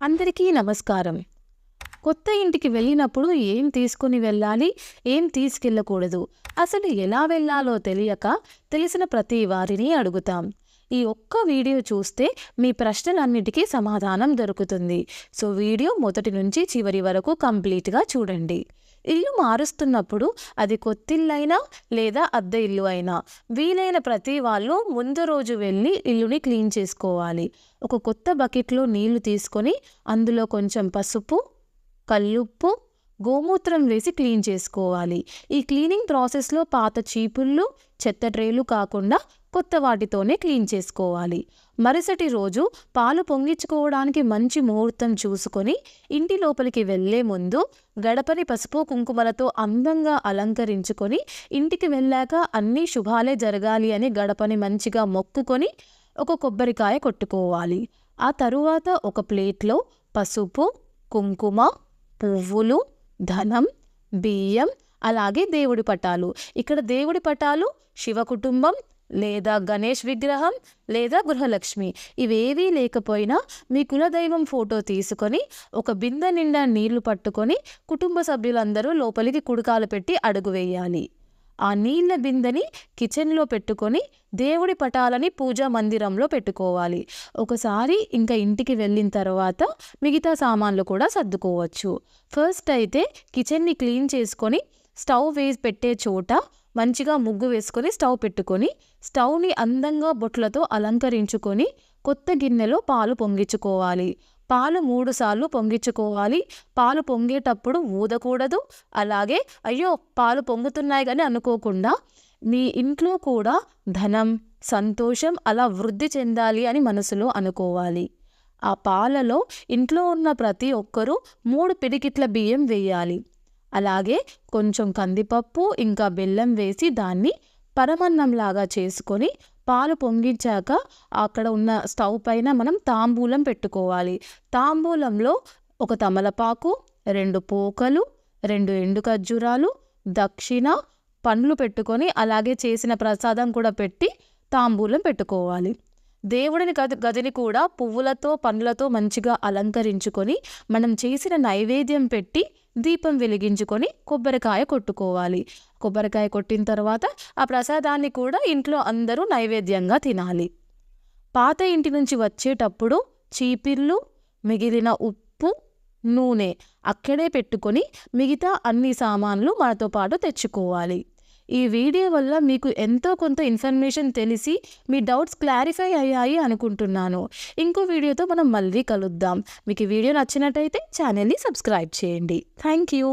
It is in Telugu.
అందరికీ నమస్కారం. కొత్త ఇంటికి వెళ్ళినప్పుడు ఏం తీసుకుని వెళ్ళాలి ఏం తీసుకెళ్ళకూడదు అసలు ఎలా వెళ్ళాలో తెలియక తెలిసిన ప్రతి వారిని అడుగుతాం. ఈ ఒక్క వీడియో చూస్తే మీ ప్రశ్నలన్నిటికీ సమాధానం దొరుకుతుంది. సో వీడియో మొదటి నుంచి చివరి వరకు కంప్లీట్గా చూడండి. ఇల్లు మారుస్తున్నప్పుడు అది కొత్తిల్లైనా లేదా అద్దె ఇల్లు అయినా. వీలైన ప్రతి వాళ్ళు ముందు రోజు వెళ్ళి ఇల్లుని క్లీన్ చేసుకోవాలి. ఒక కొత్త బకెట్లో నీళ్ళు తీసుకొని అందులో కొంచెం పసుపు కల్లుప్పు గోమూత్రం వేసి క్లీన్ చేసుకోవాలి. ఈ క్లీనింగ్ ప్రాసెస్లో పాత చీపుళ్ళు చెత్త ట్రేలు కాకుండా కొత్త వాటితోనే క్లీన్ చేసుకోవాలి. మరుసటి రోజు పాలు పొంగించుకోవడానికి మంచి ముహూర్తం చూసుకొని ఇంటి లోపలికి వెళ్ళే ముందు గడపని పసుపు కుంకుమలతో అందంగా అలంకరించుకొని ఇంటికి వెళ్ళాక అన్ని శుభాలే జరగాలి అని గడపని మంచిగా మొక్కుకొని ఒక కొబ్బరికాయ కొట్టుకోవాలి. ఆ తరువాత ఒక ప్లేట్లో పసుపు కుంకుమ పువ్వులు ధనం బియ్యం అలాగే దేవుడి పటాలు. ఇక్కడ దేవుడి పటాలు శివ కుటుంబం లేదా గణేష్ విగ్రహం లేదా గృహలక్ష్మి. ఇవేవీ లేకపోయినా మీ కులదైవం ఫోటో తీసుకొని ఒక బిందె నిండా నీళ్ళు పట్టుకొని కుటుంబ సభ్యులందరూ లోపలికి కుడుకాలు పెట్టి అడుగు వేయాలి. ఆ నీళ్ళ బిందెని కిచెన్లో పెట్టుకొని దేవుడి పటాలని పూజా మందిరంలో పెట్టుకోవాలి. ఒకసారి ఇంకా ఇంటికి వెళ్ళిన తర్వాత మిగతా సామాన్లు కూడా సర్దుకోవచ్చు. ఫస్ట్ అయితే కిచెన్ని క్లీన్ చేసుకొని స్టవ్ వేసి పెట్టే చోట మంచిగా ముగ్గు వేసుకొని స్టవ్ పెట్టుకొని స్టవ్ని అందంగా బొట్లతో అలంకరించుకొని కొత్త గిన్నెలో పాలు పొంగించుకోవాలి. పాలు మూడు సార్లు పొంగించుకోవాలి. పాలు పొంగేటప్పుడు ఊదకూడదు. అలాగే అయ్యో పాలు పొంగుతున్నాయి కానీ అనుకోకుండా మీ ఇంట్లో కూడా ధనం సంతోషం అలా వృద్ధి చెందాలి అని మనసులో అనుకోవాలి. ఆ పాలలో ఇంట్లో ఉన్న ప్రతి ఒక్కరూ మూడు పిడికిట్ల బియ్యం వేయాలి. అలాగే కొంచెం కందిపప్పు ఇంకా బెల్లం వేసి దాన్ని పరమన్నంలాగా చేసుకొని పాలు పొంగించాక అక్కడ ఉన్న స్టవ్ పైన మనం తాంబూలం పెట్టుకోవాలి. తాంబూలంలో ఒక తమలపాకు రెండు పోకలు రెండు ఎండు ఖర్జూరాలు దక్షిణ పండ్లు పెట్టుకొని అలాగే చేసిన ప్రసాదం కూడా పెట్టి తాంబూలం పెట్టుకోవాలి. దేవుడిని గది గదిని కూడా పువ్వులతో పండ్లతో మంచిగా అలంకరించుకొని మనం చేసిన నైవేద్యం పెట్టి దీపం వెలిగించుకొని కొబ్బరికాయ కొట్టుకోవాలి. కొబ్బరికాయ కొట్టిన తర్వాత ఆ ప్రసాదాన్ని కూడా ఇంట్లో అందరూ నైవేద్యంగా తినాలి. పాత ఇంటి నుంచి వచ్చేటప్పుడు చీపిర్లు మిగిలిన ఉప్పు నూనె అక్కడే పెట్టుకొని మిగతా అన్ని సామాన్లు మనతో పాటు తెచ్చుకోవాలి. ఈ వీడియో వల్ల మీకు ఎంతో కొంత ఇన్ఫర్మేషన్ తెలిసి మీ డౌట్స్ క్లారిఫై అయ్యాయి అనుకుంటున్నాను. ఇంకో వీడియోతో మనం మళ్ళీ కలుద్దాం. మీకు ఈ వీడియో నచ్చినట్టయితే ఛానల్ని సబ్స్క్రైబ్ చేయండి. Thank you.